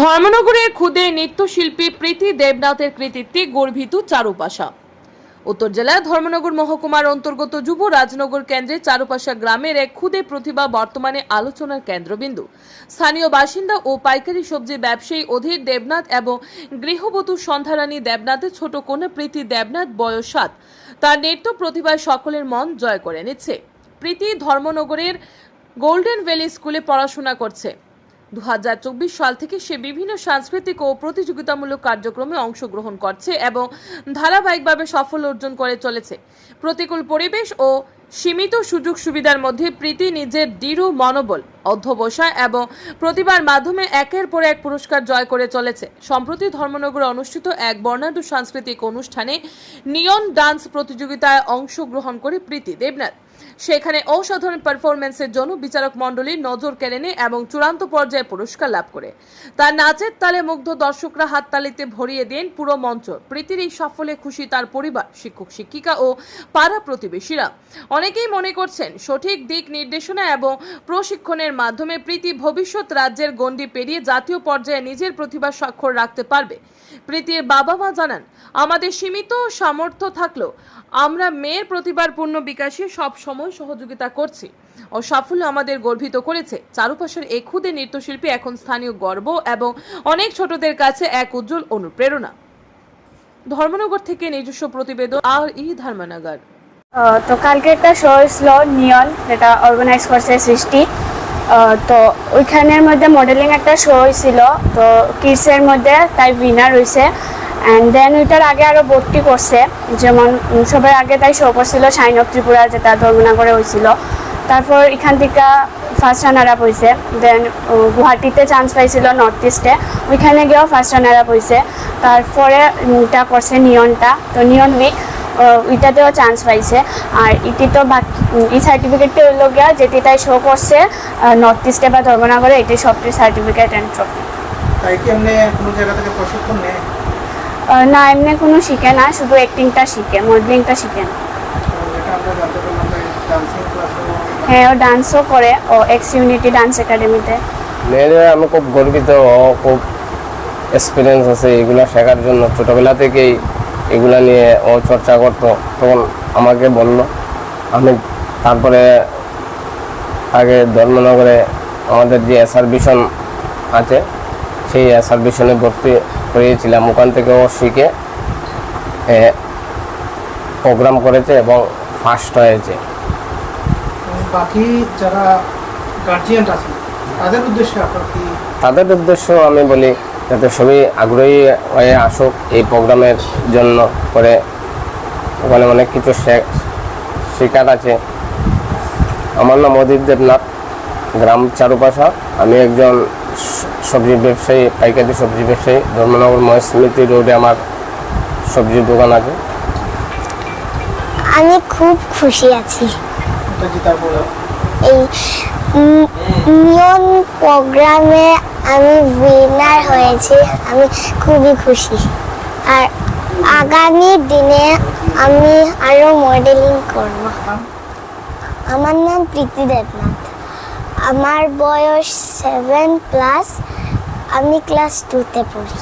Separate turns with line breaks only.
ধর্মনগরের খুদে নৃত্যশিল্পী প্রীতি দেবনাথের কৃতিত্বে গর্বিত চারুপাশা। উত্তর জেলার ধর্মনগর মহকুমার অন্তর্গত যুব রাজনগর কেন্দ্রে চারুপাশা গ্রামের এক ক্ষুদে প্রতিভা বর্তমানে আলোচনার কেন্দ্রবিন্দু। স্থানীয় বাসিন্দা ও পাইকারি সবজি ব্যবসায়ী অধীর দেবনাথ এবং গৃহবধূ সন্ধ্যারানী দেবনাথের ছোট কন্যা প্রীতি দেবনাথ, বয়স সাত। তার নৃত্য প্রতিভায় সকলের মন জয় করে নিচ্ছে প্রীতি ধর্মনগরের গোল্ডেন ভ্যালি স্কুলে পড়াশোনা করছে। দু হাজার চব্বিশ সাল থেকে সে বিভিন্ন সাংস্কৃতিক ও প্রতিযোগিতামূলক কার্যক্রমে অংশগ্রহণ করছে এবং ধারাবাহিকভাবে সফল অর্জন করে চলেছে। প্রতিকূল পরিবেশ ও সীমিত সুযোগ সুবিধার মধ্যে প্রীতি নিজের দৃঢ় মনোবল, অধ্যবসায় এবং প্রতিভার মাধ্যমে একের পর এক পুরস্কার জয় করে চলেছে। সম্প্রতি ধর্মনগরে অনুষ্ঠিত এক বর্ণাঢ্য সাংস্কৃতিক অনুষ্ঠানে নিয়ন ডান্স প্রতিযোগিতায় অংশগ্রহণ করে প্রীতি দেবনাথ। সেখানে অসাধারণ পারফরমেন্সের জন্য বিচারক মণ্ডলীর নজর কেড়ে নেয় এবং চূড়ান্ত পর্যায়ে পুরস্কার লাভ করে। তার নাচের তালে মুগ্ধ দর্শকরা হাততালিতে ভরিয়ে দেন পুরো মঞ্চ। প্রীতির এই সাফল্যে খুশি তার পরিবার, শিক্ষক, শিক্ষিকা ও পাড়া প্রতিবেশীরা। অনেকেই মনে করছেন, সঠিক দিক নির্দেশনা এবং প্রশিক্ষণের মাধ্যমে প্রীতি ভবিষ্যৎ রাজ্যের গণ্ডি পেরিয়ে জাতীয় পর্যায়ে নিজের প্রতিভা স্বাক্ষর রাখতে পারবে। প্রীতির বাবা মা জানান, আমাদের সীমিত সামর্থ্য থাকলেও আমরা মেয়ের প্রতিভার পূর্ণ বিকাশে সব সময় সহযোগিতা করছি ও সাফল্য আমাদের গর্বিত করেছে। চারুপাশের এই ক্ষুদে নৃত্যশিল্পী এখন স্থানীয় গর্ব এবং অনেক ছোটদের কাছে এক উজ্জ্বল অনুপ্রেরণা। ধর্মনগর থেকে নিজস্ব প্রতিবেদন আর ই ধর্মনগর
তো কালকে একটা শো হয়েছিল নিয়ন, যেটা অর্গানাইজ করছে সৃষ্টি। তো ওইখানের মধ্যে মডেলিং একটা শো হয়েছিল তো কিডসের মধ্যে তাই উইনার হয়েছে অ্যান্ড দেন ওইটার আগে আরও ভর্তি করছে, যেমন সবার আগে তাই শো করছিল সাইন অফ ত্রিপুরা যেটা ধর্মনগরে হয়েছিল তারপর এখান থেকে ফার্স্ট রানার আপ হয়েছে দেন গুয়াহাটিতে চান্স পাইছিল নর্থ ইস্টে ওইখানে গিয়েও ফার্স্ট রানার আপ হয়েছে তারপরে এটা করছে নিয়নটা। তো নিয়ন উইক ওইটাতেও চান্স পাইছে। আর ইটি তো বাকি এই সার্টিফিকেটটা হইল গিয়া যেটি তাই শো করছে নর্থ ইস্টে বা ধর্মনগরে এটি সবটি সার্টিফিকেট অ্যান্ড ট্রফি
তাই কি এমনি কোনো জায়গা থেকে প্রশিক্ষণ নেয়?
না এমনি কোনো শিখে না শুধু অ্যাক্টিংটা শিখে মডেলিংটা শিখে। না
এটা আমরা জানতে পারলাম যে ডান্সিং ক্লাসও
হ্যাঁ ও ডান্সও করে ও এক্স ইউনিটি ডান্স একাডেমিতে
মেয়েদের আমি খুব গর্বিত ও খুব এক্সপিরিয়েন্স আছে এগুলো শেখার জন্য। ছোটোবেলা থেকেই এগুলা নিয়ে ও চর্চা করতো তখন আমাকে বলল আমি তারপরে আগে ধর্মনগরে আমাদের যে এসআর ভিশন আছে সেই এসআর ভিশনে ভর্তি করিয়েছিলাম ওখান থেকে ও শিখে প্রোগ্রাম করেছে এবং ফার্স্ট হয়েছে।
বাকি যারা গার্জিয়ান আছে তাদের উদ্দেশ্যে আপনার কি
তাদের উদ্দেশ্য আমি বলি যাতে সবই আগ্রহী হয়ে আসুক এই প্রোগ্রামের জন্য করে ওখানে অনেক কিছু শেখার আছে। আমার নাম অদিত দেবনাথ গ্রাম চারুপাশা। আমি একজন সবজি ব্যবসায়ী পাইকারি সবজি ব্যবসায়ী। ধর্মনগর মহেশমিতি রোডে আমার সবজির দোকান আছে।
আমি খুব খুশি আছি। এই নিয়ন প্রোগ্রামে আমি উইনার হয়েছি, আমি খুবই খুশি। আর আগামী দিনে আমি আরও মডেলিং করব। আমার নাম প্রীতি দেবনাথ। আমার বয়স সেভেন প্লাস আমি ক্লাস টুতে পড়ি।